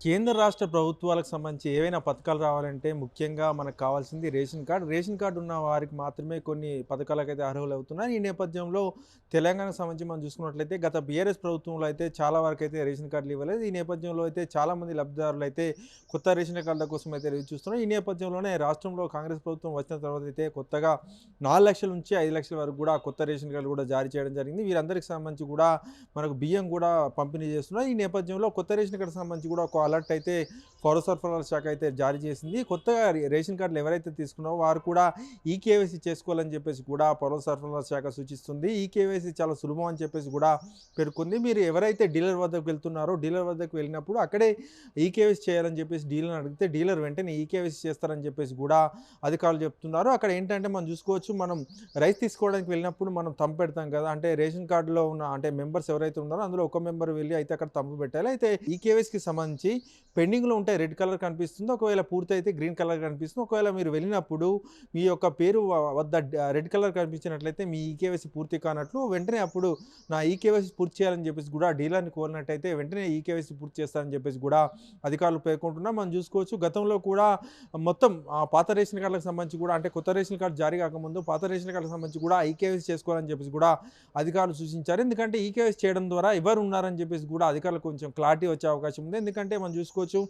కేంద్ర రాష్ట్ర ప్రభుత్వాలకు సంబంధించి ఏవైనా పథకాలు రావాలంటే ముఖ్యంగా మనకు కావాల్సింది రేషన్ కార్డు. రేషన్ కార్డు ఉన్న వారికి మాత్రమే కొన్ని పథకాలకైతే అర్హులు అవుతున్నారు ఈ నేపథ్యంలో తెలంగాణకు సంబంధించి మనం చూసుకున్నట్లయితే గత బీఆర్ఎస్ ప్రభుత్వంలో అయితే చాలా వరకు అయితే రేషన్ కార్డులు ఇవ్వలేదు. ఈ నేపథ్యంలో అయితే చాలామంది లబ్ధిదారులు అయితే కొత్త రేషన్ కార్డుల కోసం అయితే ఎదురు చూస్తున్నారు. ఈ నేపథ్యంలోనే రాష్ట్రంలో కాంగ్రెస్ ప్రభుత్వం వచ్చిన తర్వాత అయితే కొత్తగా నాలుగు లక్షల నుంచి ఐదు లక్షల వరకు కూడా కొత్త రేషన్ కార్డులు కూడా జారీ చేయడం జరిగింది. వీరందరికీ సంబంధించి కూడా మనకు బియ్యం కూడా పంపిణీ చేస్తున్నారు. ఈ నేపథ్యంలో కొత్త రేషన్ కార్డు సంబంధించి కూడా అలర్ట్ అయితే పౌర సరఫరాల శాఖ అయితే జారీ చేసింది. కొత్తగా రేషన్ కార్డులు ఎవరైతే తీసుకున్నారో వారు కూడా ఈ కేవైసీ చేసుకోవాలని చెప్పేసి కూడా పౌర సరఫరాల శాఖ సూచిస్తుంది. ఈ కేవైసీ చాలా సులభం అని చెప్పేసి కూడా పేర్కొంది. మీరు ఎవరైతే డీలర్ వద్దకు వెళ్తున్నారో డీలర్ వద్దకు వెళ్ళినప్పుడు అక్కడే ఈ కేవైసీ చేయాలని చెప్పేసి డీలర్ అడిగితే డీలర్ వెంటనే ఈ కేవైసీ చేస్తారని చెప్పేసి కూడా అధికారులు చెప్తున్నారు. అక్కడ ఏంటంటే మనం చూసుకోవచ్చు మనం రైస్ తీసుకోవడానికి వెళ్ళినప్పుడు మనం తంపు పెడతాం కదా. అంటే రేషన్ కార్డులో ఉన్న అంటే మెంబర్స్ ఎవరైతే ఉన్నారో అందులో ఒక మెంబర్ వెళ్ళి అయితే అక్కడ తంపు పెట్టాలి. అయితే ఈ కేవైసీకి సంబంధించి పెండింగ్లో ఉంటే రెడ్ కలర్ కనిపిస్తుంది. ఒకవేళ పూర్తయితే గ్రీన్ కలర్ కనిపిస్తుంది. ఒకవేళ మీరు వెళ్ళినప్పుడు మీ యొక్క పేరు వద్ద రెడ్ కలర్ కనిపించినట్లయితే మీ ఈకేవైసీ పూర్తి కానట్లు వెంటనే అప్పుడు నా ఈకేవైసీ పూర్తి చేయాలని చెప్పేసి కూడా డీలర్ని కోరినట్టయితే వెంటనే ఈకేవైసీ పూర్తి చేస్తారని చెప్పేసి కూడా అధికారులు పేర్కొంటున్నా. మనం చూసుకోవచ్చు గతంలో కూడా మొత్తం ఆ పాత రేషన్ కార్డులకు సంబంధించి కూడా అంటే కొత్త రేషన్ కార్డు జారీ కాకముందు పాత రేషన్ కార్డులకు సంబంధించి కూడా ఈకేవైసీ చేసుకోవాలని చెప్పేసి కూడా అధికారులు సూచించారు. ఎందుకంటే ఈకేవైసీ చేయడం ద్వారా ఎవరు ఉన్నారని చెప్పేసి కూడా అధికారులు కొంచెం క్లారిటీ వచ్చే అవకాశం ఉంది. ఎందుకంటే మనం చూసుకోవచ్చు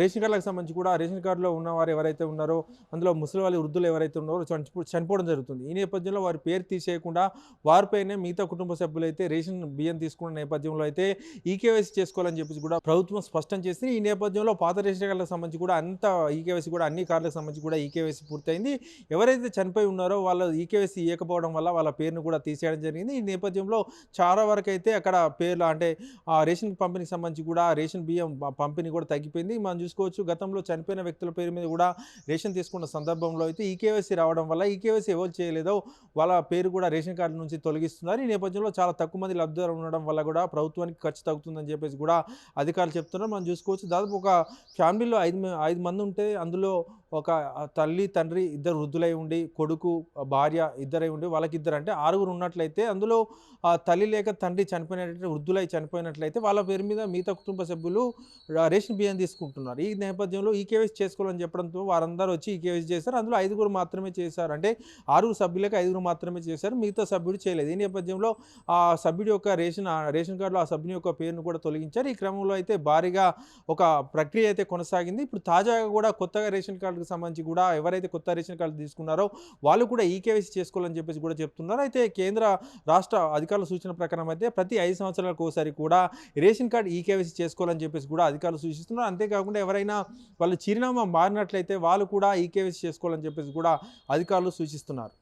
రేషన్ కార్డులకు సంబంధించి కూడా రేషన్ కార్డులో ఉన్నవారు ఎవరైతే ఉన్నారో అందులో ముసలి వాళ్ళు వృద్ధులు ఎవరైతే ఉన్నారో చనిపో చనిపోవడం జరుగుతుంది. ఈ నేపథ్యంలో వారి పేరు తీసేయకుండా వారిపైనే మిగతా కుటుంబ సభ్యులైతే రేషన్ బియ్యం తీసుకున్న నేపథ్యంలో అయితే ఈకేవైసీ చేసుకోవాలని చెప్పేసి కూడా ప్రభుత్వం స్పష్టం చేసింది. ఈ నేపథ్యంలో పాత రేషన్ కార్డులకు సంబంధించి కూడా అంత ఈకేవైసీ కూడా అన్ని కార్డులకు సంబంధించి కూడా ఈకేవైసీ పూర్తయింది. ఎవరైతే చనిపోయి ఉన్నారో వాళ్ళ ఈకేవైసీ ఇవ్వకపోవడం వల్ల వాళ్ళ పేరును కూడా తీసేయడం జరిగింది. ఈ నేపథ్యంలో చాలా వరకు అయితే అక్కడ పేర్లు అంటే ఆ రేషన్ పంపిణీకి సంబంధించి కూడా రేషన్ బియ్యం పంపిణీ కూడా తగ్గిపోయింది. మనం చూసుకోవచ్చు. గతంలో చనిపోయిన వ్యక్తుల పేరు మీద కూడా రేషన్ తీసుకున్న సందర్భంలో అయితే ఈకేవైసీ రావడం వల్ల ఈకేవైసీ ఎవరు చేయలేదో వాళ్ళ పేరు కూడా రేషన్ కార్డు నుంచి తొలగిస్తున్నారు. ఈ నేపథ్యంలో చాలా తక్కువ మంది లబ్ధిదారులు ఉండడం వల్ల కూడా ప్రభుత్వానికి ఖర్చు తగ్గుతుందని చెప్పేసి కూడా అధికారులు చెప్తున్నారు. మనం చూసుకోవచ్చు. దాదాపు ఒక ఫ్యామిలీలో ఐదు ఐదు మంది ఉంటే అందులో ఒక తల్లి తండ్రి ఇద్దరు వృద్ధులై ఉండి కొడుకు భార్య ఇద్దరై ఉండి వాళ్ళకి ఇద్దరు అంటే ఆరుగురు ఉన్నట్లయితే అందులో తల్లి లేక తండ్రి చనిపోయినట్లయితే వృద్ధులై చనిపోయినట్లయితే వాళ్ళ పేరు మీద మిగతా కుటుంబ సభ్యులు రేషన్ బియ్యం తీసుకుంటున్నారు. ఈ నేపథ్యంలో ఈ కేవైసీ చేసుకోవాలని చెప్పడంతో వారందరూ వచ్చి ఈ కేవైసీ చేశారు. అందులో ఐదుగురు మాత్రమే చేశారు. అంటే ఆరుగురు సభ్యులకు ఐదుగురు మాత్రమే చేశారు. మిగతా సభ్యుడు చేయలేదు. ఈ నేపథ్యంలో ఆ సభ్యుడి యొక్క రేషన్ ఆ రేషన్ కార్డులో ఆ సభ్యుని యొక్క పేరును కూడా తొలగించారు. ఈ క్రమంలో అయితే భారీగా ఒక ప్రక్రియ అయితే కొనసాగింది. ఇప్పుడు తాజాగా కూడా కొత్తగా రేషన్ కార్డు కార్డుకు సంబంధించి కూడా ఎవరైతే కొత్త రేషన్ కార్డు తీసుకున్నారో వాళ్ళు కూడా ఈ కేవైసీ చేసుకోవాలని చెప్పేసి కూడా చెప్తున్నారు. అయితే కేంద్ర రాష్ట్ర అధికారుల సూచన ప్రకారం అయితే ప్రతి ఐదు సంవత్సరాలకు ఒకసారి కూడా రేషన్ కార్డు ఈ కేవైసీ చేసుకోవాలని చెప్పేసి కూడా అధికారులు సూచిస్తున్నారు. అంతేకాకుండా ఎవరైనా వాళ్ళు చిరునామా మారినట్లయితే వాళ్ళు కూడా ఈ కేవైసీ చేసుకోవాలని చెప్పేసి కూడా అధికారులు సూచిస్తున్నారు.